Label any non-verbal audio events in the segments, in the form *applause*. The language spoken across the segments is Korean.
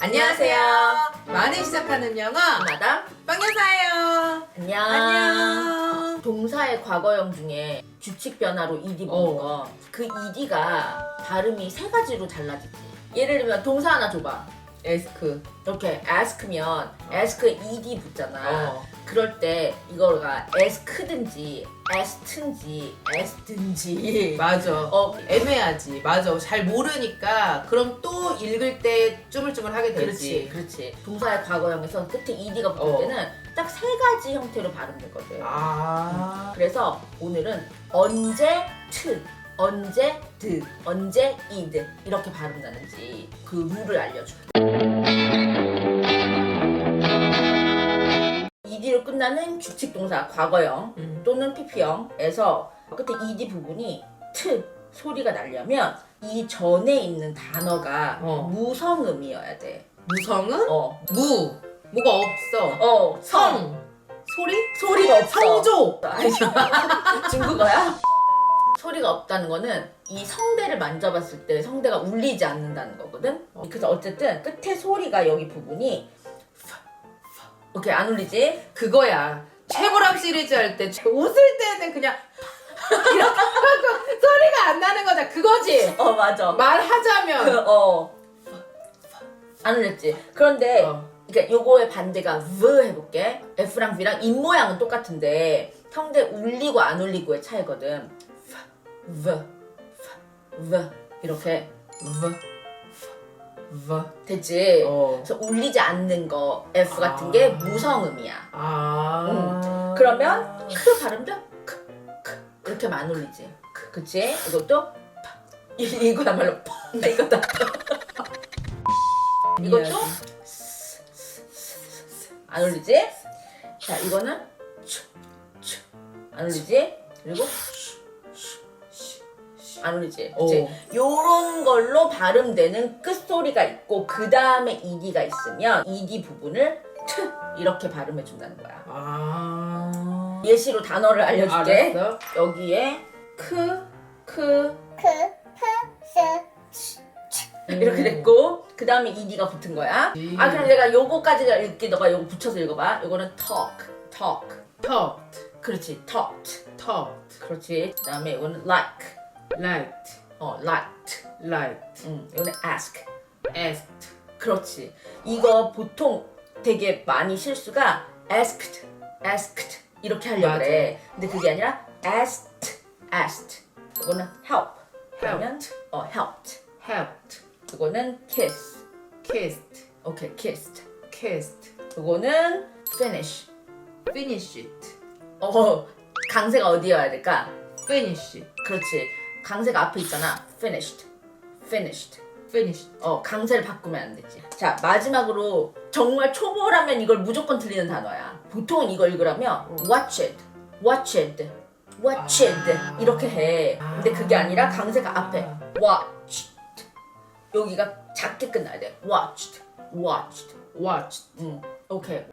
안녕하세요. 많이 시작하는 영어 마담 빵여사예요. 안녕. 안녕. 동사의 과거형 중에 주칙 변화로 ed 어. 붙는 거. 그 ed가 발음이 세 가지로 달라지지. 예를 들면 동사 하나 줘봐. 에스크. 이렇게 ask면 ask에 ed 붙잖아. 어. 그럴 때 이거가 ask든지 ask든지 ask든지 맞아. 어 애매하지. 맞아. 잘 모르니까 그럼 또 읽을 때 그렇지 되지. 그렇지 동사의 과거형에서 끝에 ed가 붙을 어. 때는 딱 세 가지 형태로 발음되거든. 아. 그래서 오늘은 언제 트, 언제 드, 언제 이드 이렇게 발음 나는지 그 룰을 알려줄게. 끝나는 규칙 동사 과거형 음. 또는 pp형에서 끝에 ed 부분이 트 소리가 나려면 이 전에 있는 단어가 어. 무성음이어야 돼. 무성은 어, 무. 뭐가 없어. 어, 성. 소리? 소리가 없어. 성조. 아니요. *laughs* 중국어야? 소리가 없다는 거는 이 성대를 만져봤을 때 성대가 울리지 않는다는 거거든. 그래서 어쨌든 끝에 소리가 여기 부분이 오케이 안 울리지? 그거야. 최고람 시리즈 할 때 웃을 때는 그냥 *laughs* 이렇게 하고 소리가 안 나는 거잖아. 그거지. 어 맞아. 말하자면. 어. 안 울렸지. 그런데 어. 그러니까 요거의 반대가 v 해볼게. F랑 V랑 입 모양은 똑같은데 성대 울리고 안 울리고의 차이거든. v, v, v 이렇게 V. V. 됐지. 어. 그래서 울리지 않는 거 F 같은 게 무성음이야. 아. 그러면 크 발음도 크, 크 이렇게만 안 울리지. 그치? 이것도 파. 이- 이거야말로 파. 이것도 *laughs* 이것도 안 울리지? 자 이거는 추, 추. 안 울리지? 그리고 안 울리지? 그치? 어. 요런 걸로 발음되는 끝소리가 있고 그 다음에 ed가 있으면 ed 부분을 트 이렇게 발음해 준다는 거야. 아. 예시로 단어를 알려줄게. 알았어. 여기에 크, 크 크, 프, 스, 이렇게 됐고 그 다음에 ed가 붙은 거야. 음. 아 그럼 내가 요거까지 읽게 너가 요거 붙여서 읽어봐. 요거는 talk, talk. talked. 그렇지, talked. talked. 그렇지. 그 다음에 이거는 like, liked. 어, liked. liked. 음, 이거는 ask. asked. 그렇지. 이거 보통 되게 많이 실수가 asked, asked 이렇게 하려고 맞아. 그래. 근데 그게 아니라 asked, asked. 이거는 help. 그러면 어 helped. helped. 이거는 kiss. kissed. 오케이, kissed. kissed. 이거는 finish. finished. 어 강세가 어디여야 될까? finished. 그렇지. 강세가 앞에 있잖아. finished. finished. finished. 어 강세를 바꾸면 안 되지. 자 마지막으로 정말 초보라면 이걸 무조건 들리는 단어야. 보통은 이걸 읽으라면 watched, watched, watched 아. 이렇게 해. 근데 그게 아니라 강세가 앞에 watched 여기가 작게 끝나야 돼. watched, watched. watched. 음 오케이.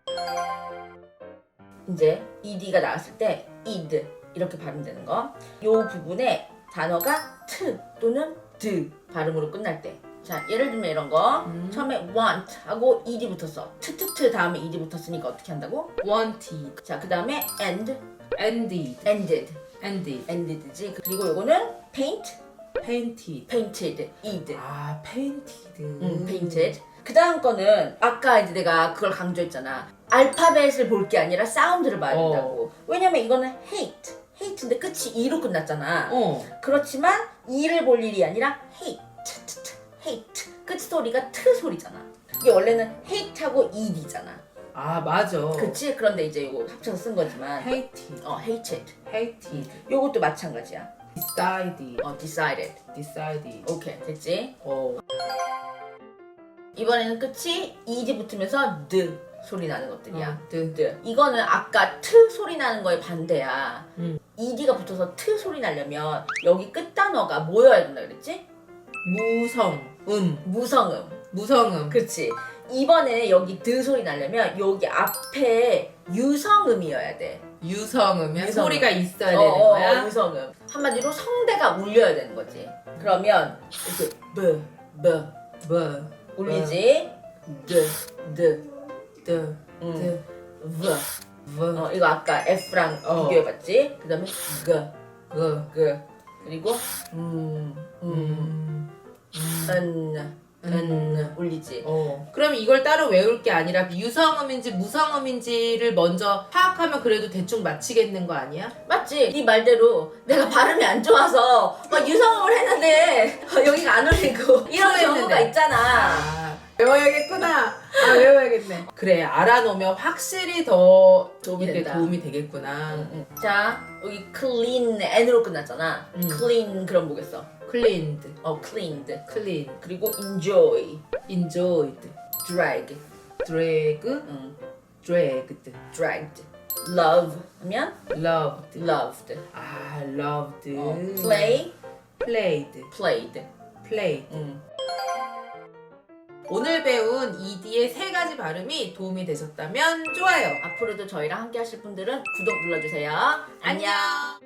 이제 ed가 나왔을 때 id 이렇게 발음되는 거. 요 부분에 단어가 t 또는 d 발음으로 끝날 때. 자 예를 들면 이런 거 음. 처음에 want 하고 ed 붙었어. 트트트 다음에 ed 붙었으니까 어떻게 한다고? wanted. 자 그 다음에 end, ended. ended, ended. ended지. 그리고 요거는 paint, painted. painted, ed. 아 painted. 음, painted. 그 다음 거는 아까 이제 내가 그걸 강조했잖아. 알파벳을 볼 게 아니라 사운드를 봐야 어. 된다고. 왜냐면 이거는 hate, hate인데 끝이 e로 끝났잖아. 어. 그렇지만 e를 볼 일이 아니라 hate, 트, 트, 트, hate. 끝 소리가 트 소리잖아. 이게 원래는 hate하고 ed잖아. 아 맞아. 그치? 그런데 이제 이거 합쳐서 쓴 거지만 hated. 어, hated. hated. 요것도 마찬가지야. decided. 어, decided. decided. 오케이, 됐지? 어. 이번에는 끝이 ed 붙으면서 the 소리 나는 것들이야. 어, the. 네. 이거는 아까 트 소리 나는 거의 반대야. 음. ed가 붙어서 트 소리 나려면 여기 끝 단어가 뭐여야 된다 그랬지? 무성. 음. 무성음. 무성음. 그렇지. 이번에 여기 드 소리 나려면 여기 앞에 유성음이어야 돼. 유성음이야. 유성음. 소리가 있어야 어, 되는 어, 거야. 유성음. 한마디로 성대가 울려야 되는 거지. 그러면 이렇게 브, 브 뭐. 울리지. 드, 드, 드, 음, 드, v. v, 어, 이거 아까 F랑 어. 비교해봤지? 그 다음에 G, 그, G. 그리고 음, 음, 음, N 울리지. 어. 그럼 이걸 따로 외울 게 아니라 유성음인지 무성음인지를 먼저 파악하면 그래도 대충 맞히겠는 거 아니야? 맞지? 네 말대로 내가 발음이 안 좋아서 막 유성음을 했는데 *laughs* 여기가 안 울리고 *laughs* 이런. 경우가 있잖아. 아, 외워야겠구나. 아, 외워야겠네. 그래, 알아놓으면 확실히 더 도움이 이게 된다. 도움이 되겠구나. 응, 응. 자, 여기 clean n으로 끝났잖아. 음. clean 그럼 뭐겠어? cleaned, 어, cleaned. clean, 그리고 enjoy, enjoyed, drag, drag, 응, dragged, dragged. love 하면 loved. loved. 아, loved. 어, play, played, played. played. 응. 오늘 배운 ED의 세 가지 발음이 도움이 되셨다면 좋아요. 앞으로도 저희랑 함께 하실 분들은 구독 눌러주세요. 안녕.